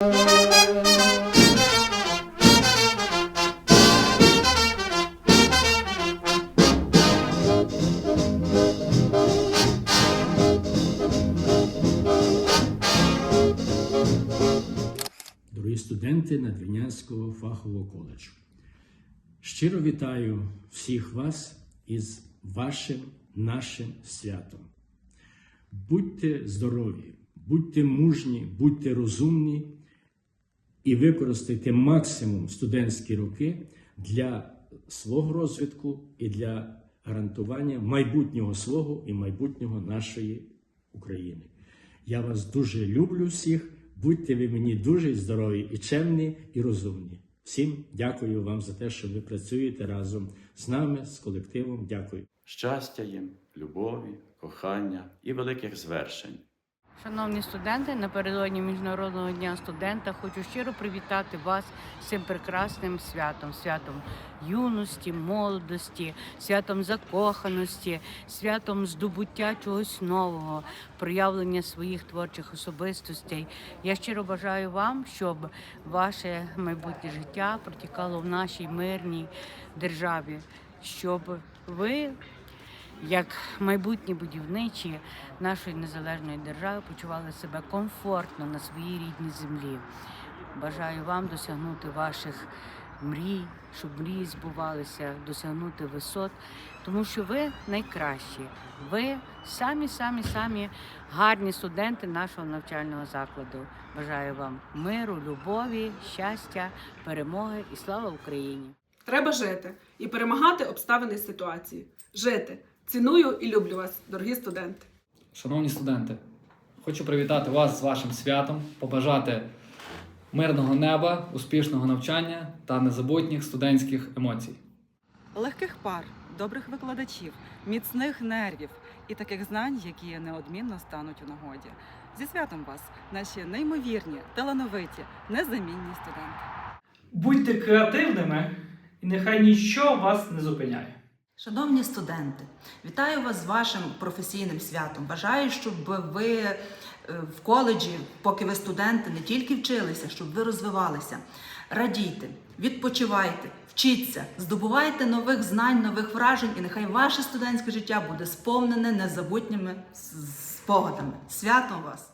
Дорогі студенти Надвірнянського фахового коледжу. Щиро вітаю всіх вас із вашим нашим святом. Будьте здорові, будьте мужні, будьте розумні і використайте максимум студентські роки для свого розвитку і для гарантування майбутнього свого і майбутнього нашої України. Я вас дуже люблю всіх. Будьте ви мені дуже здорові і чемні, і розумні. Всім дякую вам за те, що ви працюєте разом з нами, з колективом. Дякую. щастя їм, любові, кохання і великих звершень. Шановні студенти, напередодні Міжнародного дня студента хочу щиро привітати вас цим прекрасним святом, святом юності, молодості, святом закоханості, святом здобуття чогось нового, проявлення своїх творчих особистостей. Я щиро бажаю вам, щоб ваше майбутнє життя протікало в нашій мирній державі, щоб ви як майбутні будівничі нашої незалежної держави почували себе комфортно на своїй рідній землі. Бажаю вам досягнути ваших мрій, щоб мрії збувалися, досягнути висот, тому що ви найкращі. Ви самі, самі, самі гарні студенти нашого навчального закладу. Бажаю вам миру, любові, щастя, перемоги і слава Україні! Треба жити і перемагати обставини ситуації. Жити. Ціную і люблю вас, дорогі студенти. Шановні студенти, хочу привітати вас з вашим святом, побажати мирного неба, успішного навчання та незабутніх студентських емоцій. легких пар, добрих викладачів, міцних нервів і таких знань, які неодмінно стануть у нагоді. Зі святом вас, наші неймовірні, талановиті, незамінні студенти. Будьте креативними, і нехай нічого вас не зупиняє. Шановні студенти, вітаю вас з вашим професійним святом. Бажаю, щоб ви е, в коледжі, поки ви студенти, не тільки вчилися, щоб ви розвивалися. Радійте, відпочивайте, вчіться, здобувайте нових знань, нових вражень, і нехай ваше студентське життя буде сповнене незабутніми спогадами. Святом вас!